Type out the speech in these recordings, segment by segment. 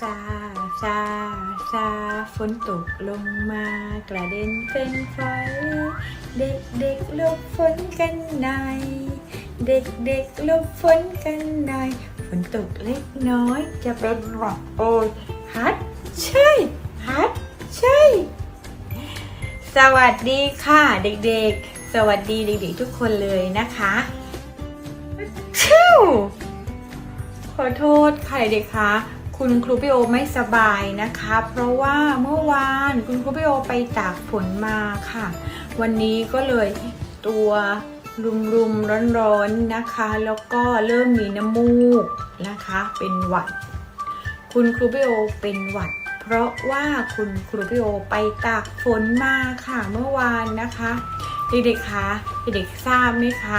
ซาซาซาฝนตกลงมากระเด็นเป็นไฟเด็กเด็กลบฝนกันหน่อยเด็กเด็กลบฝนกันหน่อยฝนตกเล็กน้อยจะเป็นหวัดโอยฮัดใช่ฮัดใช่สวัสดีค่ะเด็กๆ สวัสดีเด็กๆทุกคนเลยนะคะชิวขอโทษค่ะเด็กๆคะ คุณครูพี่โอไม่สบายนะคะ เพราะว่าเมื่อวานคุณครูพี่โอไปตากฝนมาค่ะ วันนี้ก็เลยตัวรุมๆร้อนๆนะคะ แล้วก็เริ่มมีน้ำมูกนะคะ เป็นหวัด คุณครูพี่โอเป็นหวัด เพราะว่าคุณครูพี่โอไปตากฝนมาค่ะเมื่อวานนะคะเด็กๆคะเด็กๆทราบไหมคะ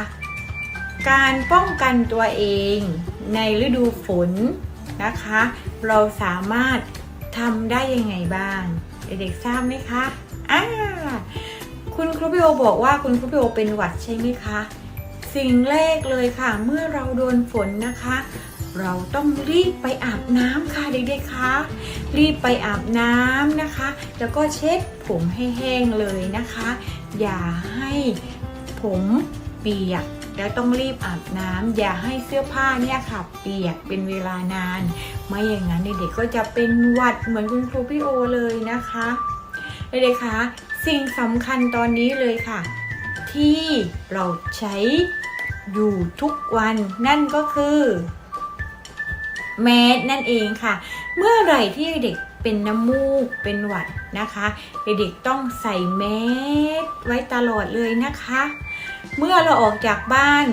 การป้องกันตัวเองในฤดูฝนนะคะ เราสามารถทำได้ยังไงบ้าง เด็กๆทราบไหมคะอ่าคุณครูพี่โอบอกว่าคุณครูพี่โอเป็นหวัดใช่ไหมคะ สิ่งแรกเลยค่ะ เมื่อเราโดนฝนนะคะ เราต้องรีบไปอาบน้ำค่ะเด็กๆคะรีบไปอาบน้ำนะคะ แล้วก็เช็ดผมให้แห้งเลยนะคะ อย่าให้ผมเปียก แล้วต้องรีบอาบน้ำอย่าให้เสื้อผ้าเนี่ยค่ะเปียกเป็นเวลานาน ไม่อย่างนั้นเด็กๆก็จะเป็นหวัดเหมือนคุณครูพี่โอเลยนะคะเด็กๆคะสิ่งสำคัญตอนนี้เลยค่ะ ที่เราใช้อยู่ทุกวันนั่นก็คือแมสนั่นเองค่ะ เมื่อไหร่ที่เด็กเป็นน้ำมูกเป็นหวัดนะคะ เด็กๆต้องใส่แมสไว้ตลอดเลยนะคะ เมื่อเราออกจากบ้าน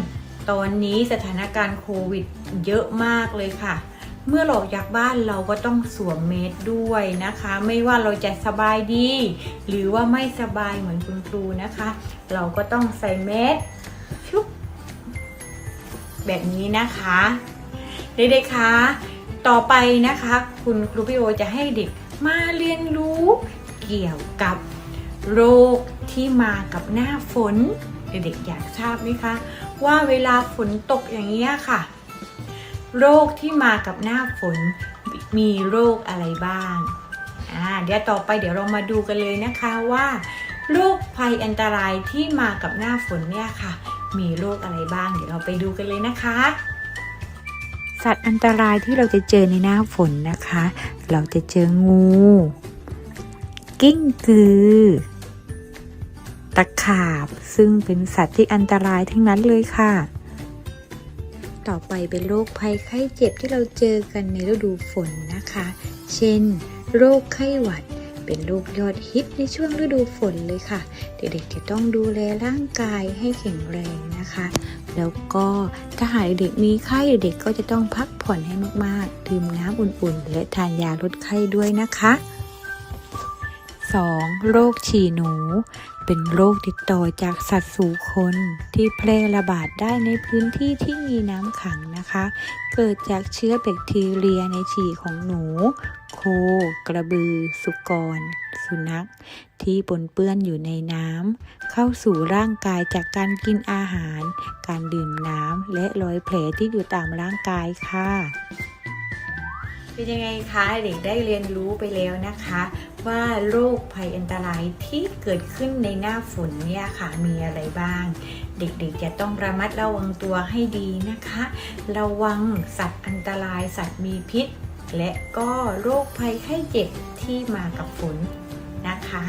ตอนนี้สถานการณ์โควิดเยอะมากเลยค่ะ เมื่อเราออกจากบ้านเราก็ต้องสวมเมสด้วยนะคะ ไม่ว่าเราจะสบายดี หรือว่าไม่สบายเหมือนคุณครูนะคะ เราก็ต้องใส่เมสชุบแบบนี้นะคะเด็กๆคะต่อไปนะคะ คุณครูพี่โอจะให้เด็กมาเรียนรู้เกี่ยวกับโรคที่มากับหน้าฝน เด็กๆอยากทราบไหมคะ ว่าเวลาฝนตกอย่างนี้ค่ะ โรคที่มากับหน้าฝนมีโรคอะไรบ้างอ่าเดี๋ยวต่อไปเดี๋ยวเรามาดูกันเลยนะคะว่าโรคภัยอันตรายที่มากับหน้าฝนเนี่ยค่ะ มีโรคอะไรบ้าง เดี๋ยวเราไปดูกันเลยนะคะ สัตว์อันตรายที่เราจะเจอในหน้าฝนนะคะ เราจะเจองู กิ้งกือ ตะขาบ ซึ่งเป็นสัตว์ที่อันตรายทั้งนั้นเลยค่ะ ต่อไปเป็นโรคภัยไข้เจ็บที่เราเจอกันในฤดูฝนนะคะ เช่น โรคไข้หวัด เป็นโรคยอดฮิตในช่วงฤดูฝนเลยค่ะ เด็กๆจะต้องดูแลร่างกายให้แข็งแรงนะคะ แล้วก็ถ้าหากเด็กมีไข้เด็กก็จะต้องพักผ่อนให้มากๆ ดื่มน้ำอุ่นๆ และทานยาลดไข้ด้วยนะคะ 2. โรคฉี่หนู เป็นโรคติดต่อจากสัตว์สู่คนที่แพร่ระบาดได้ในพื้นที่ที่มีน้ำขังนะคะ เกิดจากเชื้อแบคทีเรียในฉี่ของหนู โค กระบือ สุกร สุนัข ที่ปนเปื้อนอยู่ในน้ำเข้าสู่ร่างกายจากการกินอาหาร การดื่มน้ำและรอยแผลที่อยู่ตามร่างกายค่ะ เป็นยังไงคะเด็กได้เรียนรู้ไปแล้วนะคะ ว่าโรคภัยอันตรายที่เกิดขึ้นในหน้าฝนเนี่ยค่ะมีอะไรบ้าง เด็กๆจะต้องระมัดระวังตัวให้ดีนะคะ ระวังสัตว์อันตรายสัตว์มีพิษ และก็โรคภัยไข้เจ็บที่มากับฝนนะคะ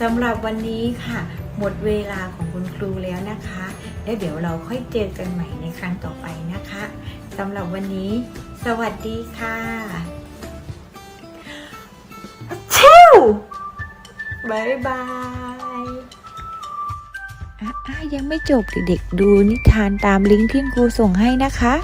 สำหรับวันนี้ค่ะ หมดเวลาของคุณครูแล้วนะคะ แล้วเดี๋ยวเราค่อยเจอกันใหม่ในครั้งต่อไปนะคะสำหรับวันนี้ สวัสดีค่ะ บายบายอะอะยังไม่จบเด็กๆดูนิทานตามลิงก์ที่ครูส่งให้นะคะ